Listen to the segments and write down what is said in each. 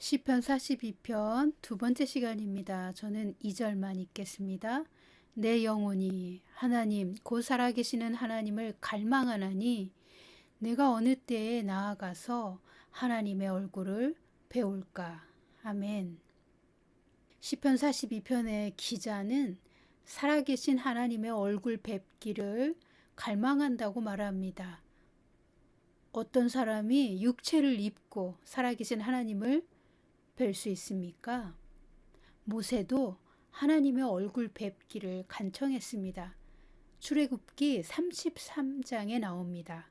시편 42편 두 번째 시간입니다. 저는 2절만 읽겠습니다. 내 영혼이 하나님 곧 살아계시는 하나님을 갈망하나니 내가 어느 때에 나아가서 하나님의 얼굴을 배울까. 아멘. 시편 42편의 기자는 살아계신 하나님의 얼굴 뵙기를 갈망한다고 말합니다. 어떤 사람이 육체를 입고 살아계신 하나님을 뵐 수 있습니까? 모세도 하나님의 얼굴 뵙기를 간청했습니다. 출애굽기 33장에 나옵니다.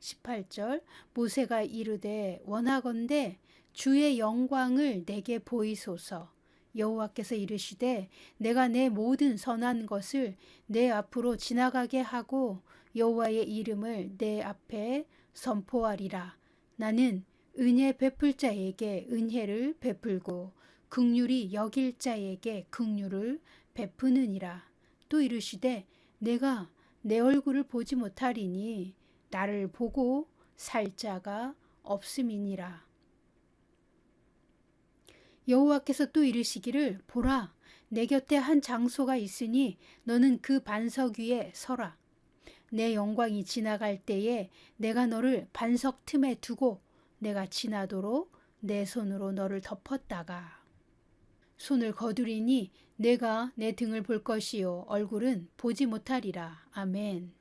18절 모세가 이르되 원하건대 주의 영광을 내게 보이소서 여호와께서 이르시되 내가 내 모든 선한 것을 내 앞으로 지나가게 하고 여호와의 이름을 내 앞에 선포하리라 나는 은혜 베풀 자에게 은혜를 베풀고 극률이 여길 자에게 극률을 베푸느니라. 또 이르시되 내가 내 얼굴을 보지 못하리니 나를 보고 살 자가 없음이니라. 여호와께서 또 이르시기를 보라 내 곁에 한 장소가 있으니 너는 그 반석 위에 서라. 내 영광이 지나갈 때에 내가 너를 반석 틈에 두고 내가 지나도록 내 손으로 너를 덮었다가 손을 거두리니 내가 내 등을 볼 것이요 얼굴은 보지 못하리라 아멘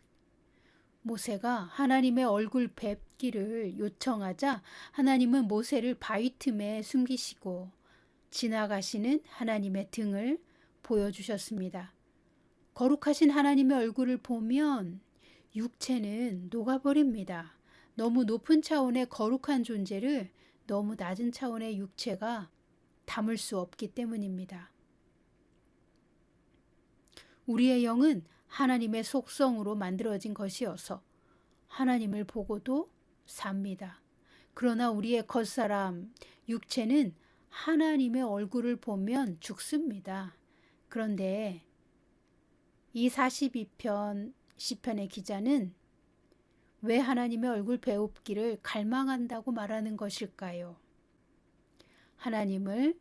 모세가 하나님의 얼굴 뵙기를 요청하자 하나님은 모세를 바위 틈에 숨기시고 지나가시는 하나님의 등을 보여주셨습니다. 거룩하신 하나님의 얼굴을 보면 육체는 녹아버립니다. 너무 높은 차원의 거룩한 존재를 너무 낮은 차원의 육체가 담을 수 없기 때문입니다. 우리의 영은 하나님의 속성으로 만들어진 것이어서 하나님을 보고도 삽니다. 그러나 우리의 겉사람, 육체는 하나님의 얼굴을 보면 죽습니다. 그런데 이 42편 시편의 기자는 왜 하나님의 얼굴 배웁기를 갈망한다고 말하는 것일까요? 하나님을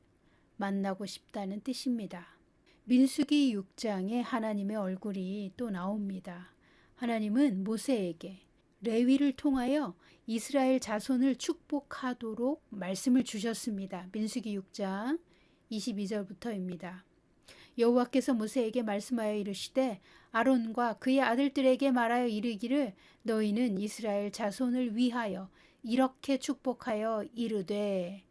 만나고 싶다는 뜻입니다. 민수기 6장에 하나님의 얼굴이 또 나옵니다. 하나님은 모세에게 레위를 통하여 이스라엘 자손을 축복하도록 말씀을 주셨습니다. 민수기 6장 22절부터입니다. 여호와께서 모세에게 말씀하여 이르시되 아론과 그의 아들들에게 말하여 이르기를 너희는 이스라엘 자손을 위하여 이렇게 축복하여 이르되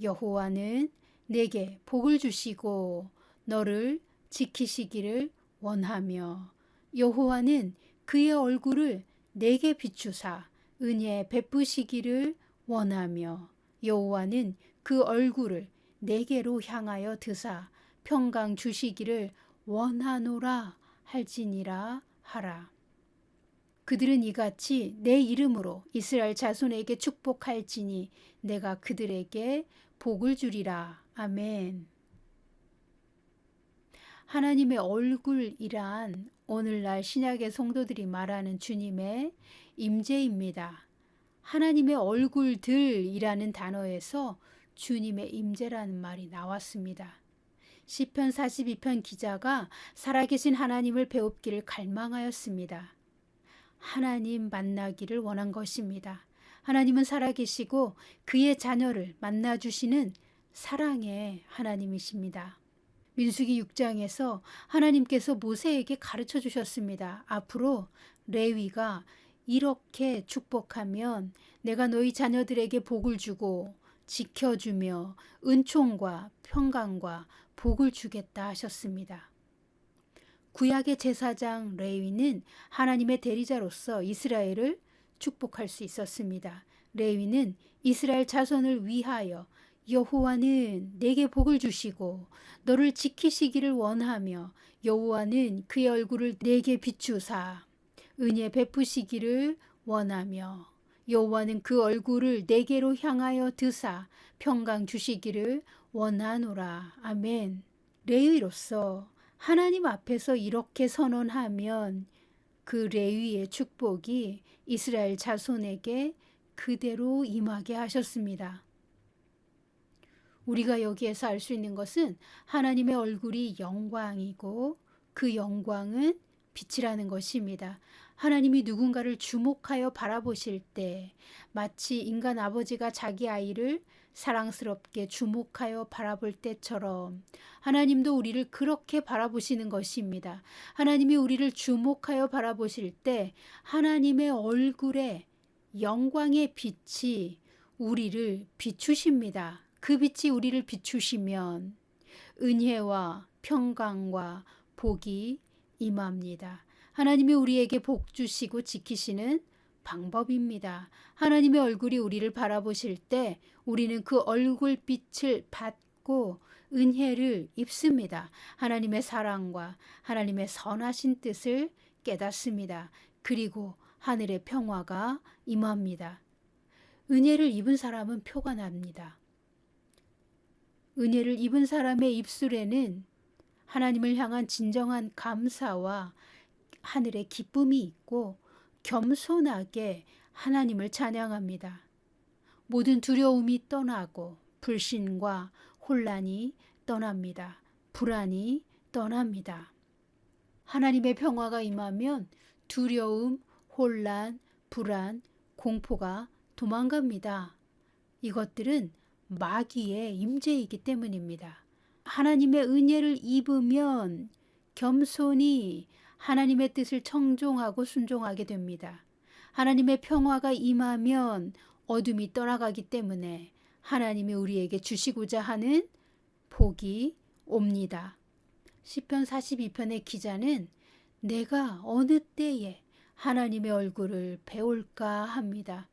여호와는 내게 복을 주시고 너를 지키시기를 원하며 여호와는 그의 얼굴을 내게 비추사 은혜 베푸시기를 원하며 여호와는 그 얼굴을 내게로 향하여 드사 평강 주시기를 원하노라 할지니라 하라. 그들은 이같이 내 이름으로 이스라엘 자손에게 축복할지니 내가 그들에게 복을 주리라. 아멘. 하나님의 얼굴이란 오늘날 신약의 성도들이 말하는 주님의 임재입니다. 하나님의 얼굴들이라는 단어에서 주님의 임재라는 말이 나왔습니다. 시편 42편 기자가 살아계신 하나님을 배웁기를 갈망하였습니다. 하나님 만나기를 원한 것입니다. 하나님은 살아계시고 그의 자녀를 만나주시는 사랑의 하나님이십니다. 민수기 6장에서 하나님께서 모세에게 가르쳐 주셨습니다. 앞으로 레위가 이렇게 축복하면 내가 너희 자녀들에게 복을 주고 지켜주며 은총과 평강과 복을 주겠다 하셨습니다. 구약의 제사장 레위는 하나님의 대리자로서 이스라엘을 축복할 수 있었습니다. 레위는 이스라엘 자손을 위하여 여호와는 내게 복을 주시고 너를 지키시기를 원하며 여호와는 그의 얼굴을 내게 비추사 은혜 베푸시기를 원하며 여호와는 그 얼굴을 내게로 향하여 드사 평강 주시기를 원하노라. 아멘. 레위로서 하나님 앞에서 이렇게 선언하면 그 레위의 축복이 이스라엘 자손에게 그대로 임하게 하셨습니다. 우리가 여기에서 알 수 있는 것은 하나님의 얼굴이 영광이고 그 영광은 빛이라는 것입니다. 하나님이 누군가를 주목하여 바라보실 때 마치 인간 아버지가 자기 아이를 사랑스럽게 주목하여 바라볼 때처럼 하나님도 우리를 그렇게 바라보시는 것입니다. 하나님이 우리를 주목하여 바라보실 때 하나님의 얼굴에 영광의 빛이 우리를 비추십니다. 그 빛이 우리를 비추시면 은혜와 평강과 복이 임합니다. 하나님이 우리에게 복 주시고 지키시는 방법입니다. 하나님의 얼굴이 우리를 바라보실 때 우리는 그 얼굴빛을 받고 은혜를 입습니다. 하나님의 사랑과 하나님의 선하신 뜻을 깨닫습니다. 그리고 하늘의 평화가 임합니다. 은혜를 입은 사람은 표가 납니다. 은혜를 입은 사람의 입술에는 하나님을 향한 진정한 감사와 하늘의 기쁨이 있고 겸손하게 하나님을 찬양합니다. 모든 두려움이 떠나고 불신과 혼란이 떠납니다. 불안이 떠납니다. 하나님의 평화가 임하면 두려움, 혼란, 불안, 공포가 도망갑니다. 이것들은 마귀의 임재이기 때문입니다. 하나님의 은혜를 입으면 겸손히 하나님의 뜻을 청종하고 순종하게 됩니다. 하나님의 평화가 임하면 어둠이 떠나가기 때문에 하나님이 우리에게 주시고자 하는 복이 옵니다. 시편 42편의 기자는 내가 어느 때에 하나님의 얼굴을 배울까 합니다.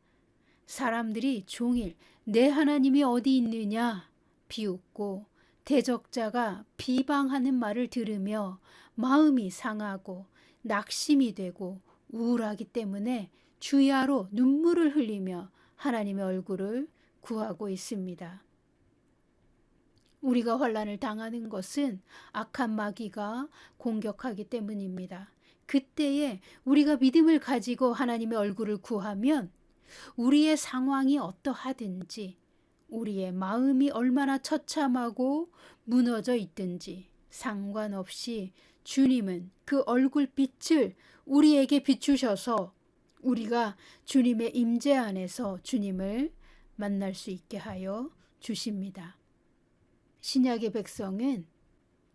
사람들이 종일 내 하나님이 어디 있느냐 비웃고 대적자가 비방하는 말을 들으며 마음이 상하고 낙심이 되고 우울하기 때문에 주야로 눈물을 흘리며 하나님의 얼굴을 구하고 있습니다. 우리가 환란을 당하는 것은 악한 마귀가 공격하기 때문입니다. 그때에 우리가 믿음을 가지고 하나님의 얼굴을 구하면 우리의 상황이 어떠하든지 우리의 마음이 얼마나 처참하고 무너져 있든지 상관없이 주님은 그 얼굴빛을 우리에게 비추셔서 우리가 주님의 임재 안에서 주님을 만날 수 있게 하여 주십니다. 신약의 백성은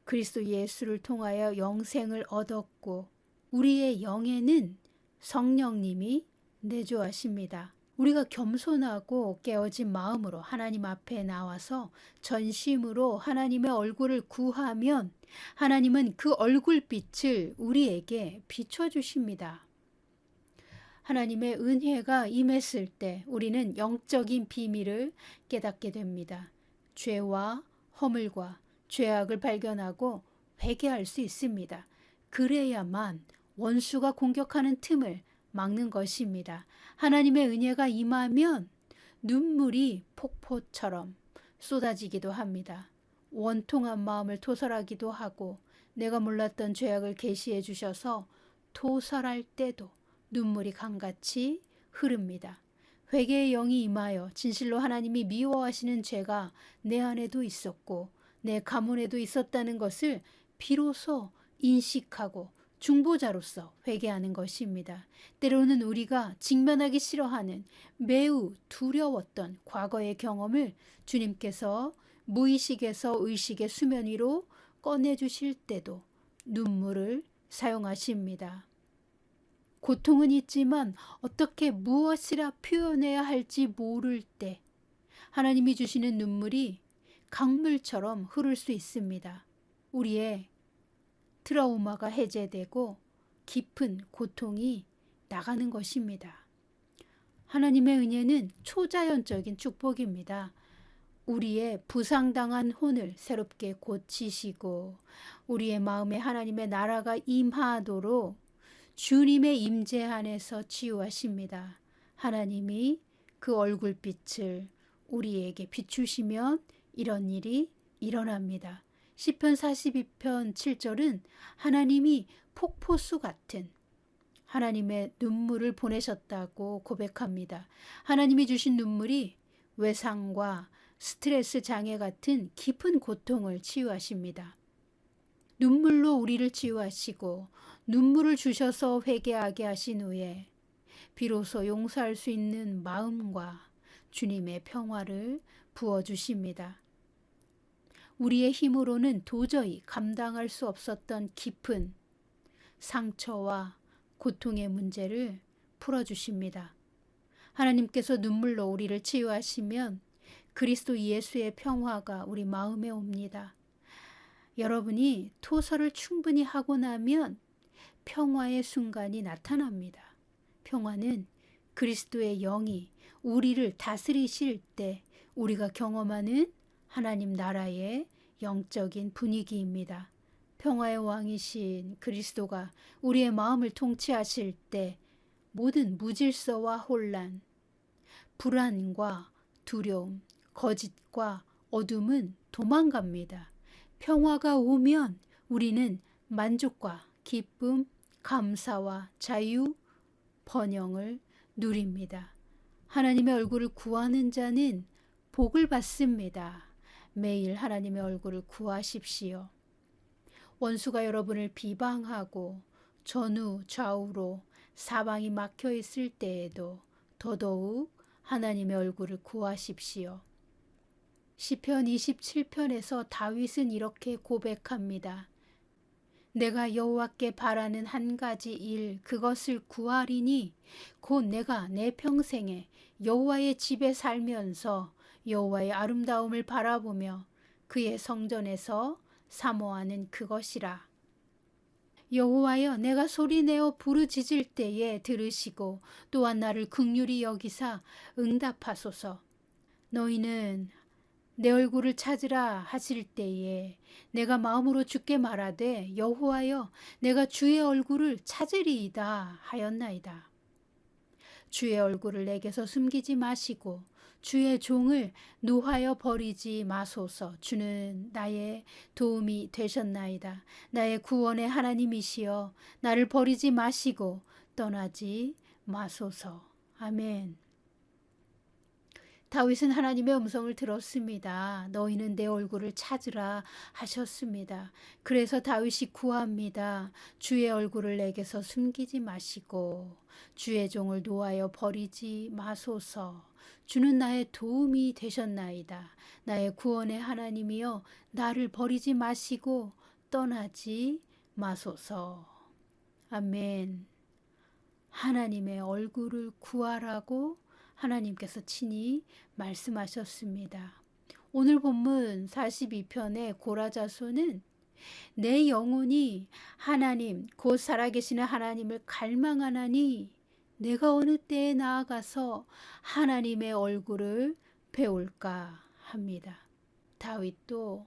그리스도 예수를 통하여 영생을 얻었고 우리의 영에는 성령님이 내주하십니다. 우리가 겸손하고 깨어진 마음으로 하나님 앞에 나와서 전심으로 하나님의 얼굴을 구하면 하나님은 그 얼굴빛을 우리에게 비춰주십니다. 하나님의 은혜가 임했을 때 우리는 영적인 비밀을 깨닫게 됩니다. 죄와 허물과 죄악을 발견하고 회개할 수 있습니다. 그래야만 원수가 공격하는 틈을 막는 것입니다. 하나님의 은혜가 임하면 눈물이 폭포처럼 쏟아지기도 합니다. 원통한 마음을 토설하기도 하고 내가 몰랐던 죄악을 계시해 주셔서 토설할 때도 눈물이 강같이 흐릅니다. 회개의 영이 임하여 진실로 하나님이 미워하시는 죄가 내 안에도 있었고 내 가문에도 있었다는 것을 비로소 인식하고 중보자로서 회개하는 것입니다. 때로는 우리가 직면하기 싫어하는 매우 두려웠던 과거의 경험을 주님께서 무의식에서 의식의 수면 위로 꺼내주실 때도 눈물을 사용하십니다. 고통은 있지만 어떻게 무엇이라 표현해야 할지 모를 때 하나님이 주시는 눈물이 강물처럼 흐를 수 있습니다. 우리의 트라우마가 해제되고 깊은 고통이 나가는 것입니다. 하나님의 은혜는 초자연적인 축복입니다. 우리의 부상당한 혼을 새롭게 고치시고 우리의 마음에 하나님의 나라가 임하도록 주님의 임재 안에서 치유하십니다. 하나님이 그 얼굴빛을 우리에게 비추시면 이런 일이 일어납니다. 시편 42편 7절은 하나님이 폭포수 같은 하나님의 눈물을 보내셨다고 고백합니다. 하나님이 주신 눈물이 외상과 스트레스 장애 같은 깊은 고통을 치유하십니다. 눈물로 우리를 치유하시고 눈물을 주셔서 회개하게 하신 후에 비로소 용서할 수 있는 마음과 주님의 평화를 부어주십니다. 우리의 힘으로는 도저히 감당할 수 없었던 깊은 상처와 고통의 문제를 풀어주십니다. 하나님께서 눈물로 우리를 치유하시면 그리스도 예수의 평화가 우리 마음에 옵니다. 여러분이 토설을 충분히 하고 나면 평화의 순간이 나타납니다. 평화는 그리스도의 영이 우리를 다스리실 때 우리가 경험하는 하나님 나라의 영적인 분위기입니다. 평화의 왕이신 그리스도가 우리의 마음을 통치하실 때 모든 무질서와 혼란, 불안과 두려움, 거짓과 어둠은 도망갑니다. 평화가 오면 우리는 만족과 기쁨, 감사와 자유, 번영을 누립니다. 하나님의 얼굴을 구하는 자는 복을 받습니다. 매일 하나님의 얼굴을 구하십시오. 원수가 여러분을 비방하고 전후 좌우로 사방이 막혀 있을 때에도 더더욱 하나님의 얼굴을 구하십시오. 시편 27편에서 다윗은 이렇게 고백합니다. 내가 여호와께 바라는 한 가지 일 그것을 구하리니 곧 내가 내 평생에 여호와의 집에 살면서 여호와의 아름다움을 바라보며 그의 성전에서 사모하는 그것이라. 여호와여 내가 소리내어 부르짖을 때에 들으시고 또한 나를 극률이 여기사 응답하소서. 너희는 내 얼굴을 찾으라 하실 때에 내가 마음으로 주께 말하되 여호와여 내가 주의 얼굴을 찾으리이다 하였나이다. 주의 얼굴을 내게서 숨기지 마시고 주의 종을 노하여 버리지 마소서. 주는 나의 도움이 되셨나이다. 나의 구원의 하나님이시여 나를 버리지 마시고 떠나지 마소서. 아멘. 다윗은 하나님의 음성을 들었습니다. 너희는 내 얼굴을 찾으라 하셨습니다. 그래서 다윗이 구합니다. 주의 얼굴을 내게서 숨기지 마시고 주의 종을 노하여 버리지 마소서. 주는 나의 도움이 되셨나이다. 나의 구원의 하나님이여 나를 버리지 마시고 떠나지 마소서. 아멘. 하나님의 얼굴을 구하라고 하나님께서 친히 말씀하셨습니다. 오늘 본문 42편의 고라자소는 내 영혼이 하나님 곧 살아계시는 하나님을 갈망하나니 내가 어느 때에 나아가서 하나님의 얼굴을 배울까 합니다. 다윗도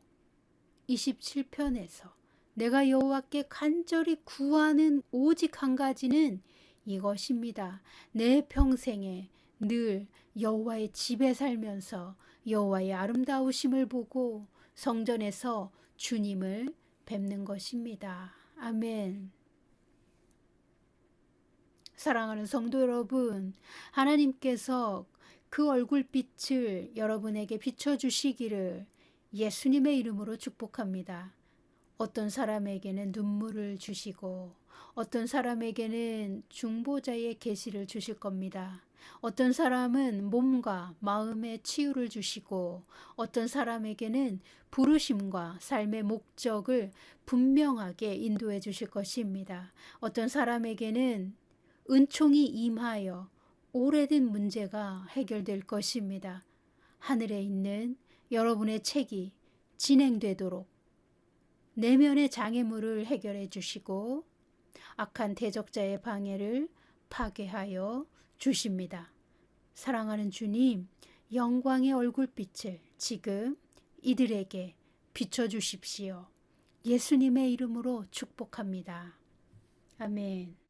27편에서 내가 여호와께 간절히 구하는 오직 한 가지는 이것입니다. 내 평생에 늘 여호와의 집에 살면서 여호와의 아름다우심을 보고 성전에서 주님을 뵙는 것입니다. 아멘. 사랑하는 성도 여러분, 하나님께서 그 얼굴빛을 여러분에게 비춰주시기를 예수님의 이름으로 축복합니다. 어떤 사람에게는 눈물을 주시고 어떤 사람에게는 중보자의 계시를 주실 겁니다. 어떤 사람은 몸과 마음의 치유를 주시고 어떤 사람에게는 부르심과 삶의 목적을 분명하게 인도해 주실 것입니다. 어떤 사람에게는 은총이 임하여 오래된 문제가 해결될 것입니다. 하늘에 있는 여러분의 책이 진행되도록 내면의 장애물을 해결해 주시고 악한 대적자의 방해를 파괴하여 주십니다. 사랑하는 주님, 영광의 얼굴빛을 지금 이들에게 비춰주십시오. 예수님의 이름으로 축복합니다. 아멘.